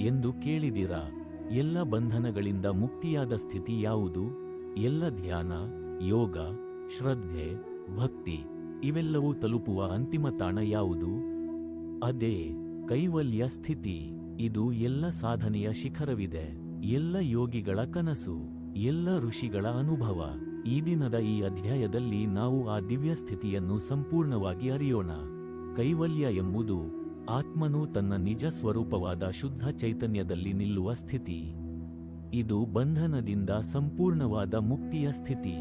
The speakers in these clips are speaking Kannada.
ಎಂದು ಕೇಳಿದಿರಾ? ಎಲ್ಲ ಬಂಧನಗಳಿಂದ ಮುಕ್ತಿಯಾದ ಸ್ಥಿತಿ ಯಾವುದು? ಎಲ್ಲ ಧ್ಯಾನ, ಯೋಗ, ಶ್ರದ್ಧೆ, ಭಕ್ತಿ ಇವೆಲ್ಲವೂ ತಲುಪುವ ಅಂತಿಮ ತಾಣ ಯಾವುದು? ಅದೇ, ಕೈವಲ್ಯ ಸ್ಥಿತಿ. ಇದು ಎಲ್ಲ ಸಾಧನೆಯ ಶಿಖರವಿದೆ. ಎಲ್ಲ ಯೋಗಿಗಳ ಕನಸು. ಎಲ್ಲ ಋಷಿಗಳ ಅನುಭವ. ಈ ದಿನದ ಈ ಅಧ್ಯಾಯದಲ್ಲಿ ನಾವು ಆ ದಿವ್ಯ ಸ್ಥಿತಿಯನ್ನು ಸಂಪೂರ್ಣವಾಗಿ ಅರಿಯೋಣ. ಕೈವಲ್ಯ ಎಂಬುದು ಆತ್ಮನು ತನ್ನ ನಿಜ ಸ್ವರೂಪವಾದ ಶುದ್ಧ ಚೈತನ್ಯದಲ್ಲಿ ನಿಲ್ಲುವ ಸ್ಥಿತಿ. ಇದು ಬಂಧನದಿಂದ ಸಂಪೂರ್ಣವಾದ ಮುಕ್ತಿಯ ಸ್ಥಿತಿ.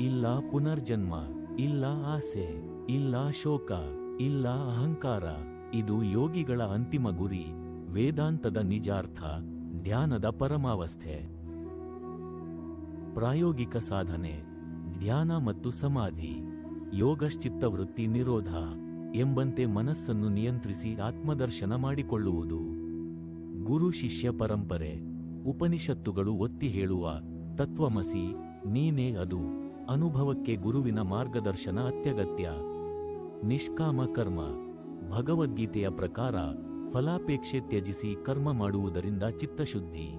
ಇಲ್ಲ ಪುನರ್ಜನ್ಮ, ಇಲ್ಲ ಆಸೆ, ಇಲ್ಲ ಶೋಕ, ಇಲ್ಲ ಅಹಂಕಾರ. ಇದು ಯೋಗಿಗಳ ಅಂತಿಮ ಗುರಿ, ವೇದಾಂತದ ನಿಜಾರ್ಥ, ಧ್ಯಾನದ ಪರಮಾವಸ್ಥೆ. ಪ್ರಾಯೋಗಿಕ ಸಾಧನೆ, ಧ್ಯಾನ ಮತ್ತು ಸಮಾಧಿ, ಯೋಗಶ್ಚಿತ್ತವೃತ್ತಿ ನಿರೋಧ. ಎಂಬಂತೆ ಮನಸ್ಸನ್ನು ನಿಯಂತ್ರಿಸಿ ಆತ್ಮದರ್ಶನ ಮಾಡಿಕೊಳ್ಳುವುದು. ಗುರು ಶಿಷ್ಯ ಪರಂಪರೆ. ಉಪನಿಷತ್ತುಗಳು ಒತ್ತಿ ಹೇಳುವ, ತತ್ವಮಸಿ, ನೀನೇ ಅದು. ಅನುಭವಕ್ಕೆ ಗುರುವಿನ ಮಾರ್ಗದರ್ಶನ ಅತ್ಯಗತ್ಯ. ನಿಷ್ಕಾಮ ಕರ್ಮ. ಭಗವದ್ಗೀತೆಯ ಪ್ರಕಾರ, ಫಲಾಪೇಕ್ಷೆ ತ್ಯಜಿಸಿ ಕರ್ಮ ಮಾಡುವುದರಿಂದ ಚಿತ್ತಶುದ್ಧಿ.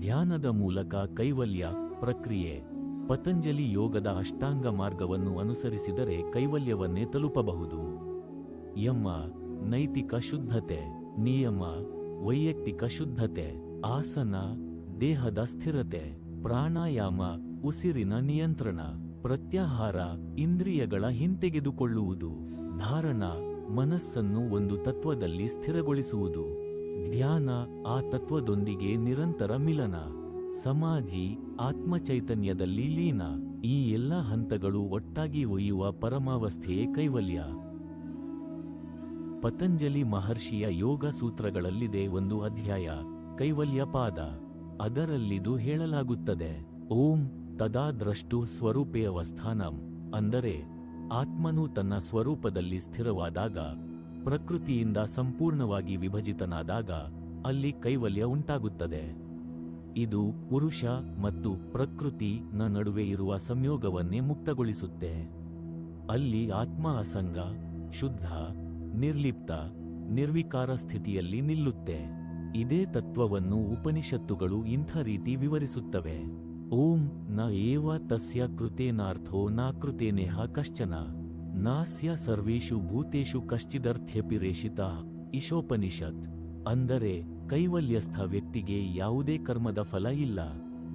ಧ್ಯಾನದ ಮೂಲಕ ಕೈವಲ್ಯ ಪ್ರಕ್ರಿಯೆ. ಪತಂಜಲಿ ಯೋಗದ ಅಷ್ಟಾಂಗ ಮಾರ್ಗವನ್ನು ಅನುಸರಿಸಿದರೆ ಕೈವಲ್ಯವನ್ನೇ ತಲುಪಬಹುದು. ಯಮ, ನೈತಿಕ ಶುದ್ಧತೆ, ನಿಯಮ, ವೈಯಕ್ತಿಕ ಶುದ್ಧತೆ, ಆಸನ, ದೇಹದ ಸ್ಥಿರತೆ, ಪ್ರಾಣಾಯಾಮ, ಉಸಿರಿನ ನಿಯಂತ್ರಣ, ಪ್ರತ್ಯಾಹಾರ, ಇಂದ್ರಿಯಗಳ ಹಿಂತೆಗೆದುಕೊಳ್ಳುವುದು, ಧಾರಣ, ಮನಸ್ಸನ್ನು ಒಂದು ತತ್ವದಲ್ಲಿ ಸ್ಥಿರಗೊಳಿಸುವುದು, ಧ್ಯಾನ ಆ ತತ್ವದೊಂದಿಗೆ ನಿರಂತರ ಮಿಲನ. ಸಮಾಧಿ ಆತ್ಮಚೈತನ್ಯದಲ್ಲಿ ಲೀನ ಈ ಎಲ್ಲ ಹಂತಗಳು ಒಟ್ಟಾಗಿ ಒಯ್ಯುವ ಪರಮಾವಸ್ಥೆಯೇ ಕೈವಲ್ಯ. ಪತಂಜಲಿ ಮಹರ್ಷಿಯ ಯೋಗ ಸೂತ್ರಗಳಲ್ಲಿದೆ ಒಂದು ಅಧ್ಯಾಯ, ಕೈವಲ್ಯ ಪಾದ. ಅದರಲ್ಲಿದು ಹೇಳಲಾಗುತ್ತದೆ, ಓಂ ತದಾ ದ್ರಷ್ಟು ಸ್ವರೂಪೇಯವಸ್ಥಾನಂ ಅಂದರೆ ಆತ್ಮನು ತನ್ನ ಸ್ವರೂಪದಲ್ಲಿ ಸ್ಥಿರವಾದಾಗ, ಪ್ರಕೃತಿಯಿಂದ ಸಂಪೂರ್ಣವಾಗಿ ವಿಭಜಿತನಾದಾಗ, ಅಲ್ಲಿ ಕೈವಲ್ಯ ಉಂಟಾಗುತ್ತದೆ. ಇದು ಪುರುಷ ಮತ್ತು ಪ್ರಕೃತಿ ನ ನಡುವೆ ಇರುವ ಸಂಯೋಗವನ್ನೇ ಮುಕ್ತಗೊಳಿಸುತ್ತೆ. ಅಲ್ಲಿ ಆತ್ಮ ಅಸಂಗ ಶುದ್ಧ, ನಿರ್ಲಿಪ್ತ, ನಿರ್ವಿಕಾರ ಸ್ಥಿತಿಯಲ್ಲಿ ನಿಲ್ಲುತ್ತೆ. ಇದೇ ತತ್ವವನ್ನು ಉಪನಿಷತ್ತುಗಳು ಇಂಥ ರೀತಿ ವಿವರಿಸುತ್ತವೆ. ಓಂ ನ ಏವ ತಸ್ಯ ಕೃತೇನಾರ್ಥೋ ನಾಕೃತೇನೇಹ ಕಶ್ಚನ. ನಾಸ್ಯ ಸರ್ವೇಷು ಭೂತೇಷು ಕಶ್ಚಿದರ್ಥ್ಯಪಿ ರೇಷಿತ ಇಶೋಪನಿಷತ್. ಅಂದರೆ ಕೈವಲ್ಯಸ್ಥ ವ್ಯಕ್ತಿಗೆ ಯಾವುದೇ ಕರ್ಮದ ಫಲ ಇಲ್ಲ.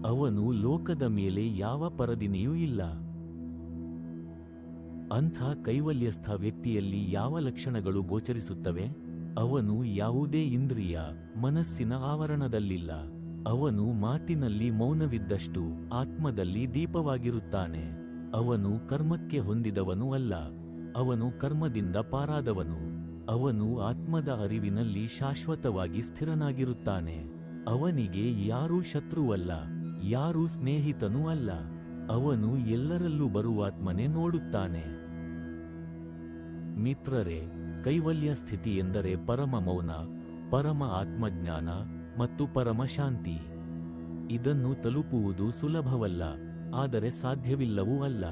ಅವನು ಲೋಕದ ಮೇಲೆ ಯಾವ ಪರದಿನೆಯೂ ಇಲ್ಲ. ಅಂಥ ಕೈವಲ್ಯಸ್ಥ ವ್ಯಕ್ತಿಯಲ್ಲಿ ಯಾವ ಲಕ್ಷಣಗಳು ಗೋಚರಿಸುತ್ತವೆ? ಅವನು ಯಾವುದೇ ಇಂದ್ರಿಯ, ಮನಸ್ಸಿನ ಆವರಣದಲ್ಲಿಲ್ಲ. ಅವನು ಮಾತಿನಲ್ಲಿ ಮೌನವಿದ್ದಷ್ಟು ಆತ್ಮದಲ್ಲಿ ದೀಪವಾಗಿರುತ್ತಾನೆ. ಅವನು ಕರ್ಮಕ್ಕೆ ಹೊಂದಿದವನು ಅಲ್ಲ. ಅವನು ಕರ್ಮದಿಂದ ಪಾರಾದವನು. ಅವನು ಆತ್ಮದ ಅರಿವಿನಲ್ಲಿ ಶಾಶ್ವತವಾಗಿ ಸ್ಥಿರನಾಗಿರುತ್ತಾನೆ. ಅವನಿಗೆ ಯಾರೂ ಶತ್ರುವಲ್ಲ, ಯಾರೂ ಸ್ನೇಹಿತನೂ ಅಲ್ಲ. ಅವನು ಎಲ್ಲರಲ್ಲೂ ಬರುವಾತ್ಮನೆ ನೋಡುತ್ತಾನೆ. ಮಿತ್ರರೇ, ಕೈವಲ್ಯ ಸ್ಥಿತಿ ಎಂದರೆ ಪರಮ ಮೌನ, ಪರಮ ಆತ್ಮಜ್ಞಾನ ಮತ್ತು ಪರಮ ಶಾಂತಿ. ಇದನ್ನು ತಲುಪುವುದು ಸುಲಭವಲ್ಲ, ಆದರೆ ಸಾಧ್ಯವಿಲ್ಲವೂ ಅಲ್ಲ.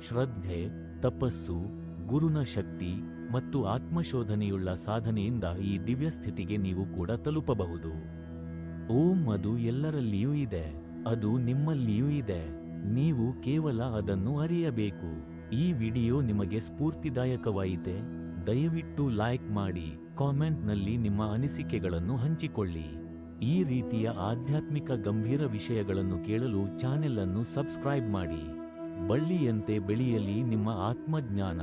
ಶ್ರದ್ಧೆ, ತಪಸ್ಸು ಗುರುನ ಶಕ್ತಿ ಮತ್ತು ಆತ್ಮಶೋಧನೆಯುಳ್ಳ ಸಾಧನೆಯಿಂದ ಈ ದಿವ್ಯ ಸ್ಥಿತಿಗೆ ನೀವು ಕೂಡ ತಲುಪಬಹುದು. ಓಂ ಅದು ಎಲ್ಲರಲ್ಲಿಯೂ ಇದೆ, ಅದು ನಿಮ್ಮಲ್ಲಿಯೂ ಇದೆ, ನೀವು ಕೇವಲ ಅದನ್ನು ಅರಿಯಬೇಕು. ಈ ವಿಡಿಯೋ ನಿಮಗೆ ಸ್ಫೂರ್ತಿದಾಯಕವಾಯಿತೆ, ದಯವಿಟ್ಟು ಲೈಕ್ ಮಾಡಿ, ಕಾಮೆಂಟ್ನಲ್ಲಿ ನಿಮ್ಮ ಅನಿಸಿಕೆಗಳನ್ನು ಹಂಚಿಕೊಳ್ಳಿ. ಈ ರೀತಿಯ ಆಧ್ಯಾತ್ಮಿಕ ಗಂಭೀರ ವಿಷಯಗಳನ್ನು ಕೇಳಲು ಚಾನೆಲ್ ಅನ್ನು ಸಬ್ಸ್ಕ್ರೈಬ್ ಮಾಡಿ. ಬಳ್ಳಿಯಂತೆ ಬೆಳೆಯಲಿ ನಿಮ್ಮ ಆತ್ಮಜ್ಞಾನ.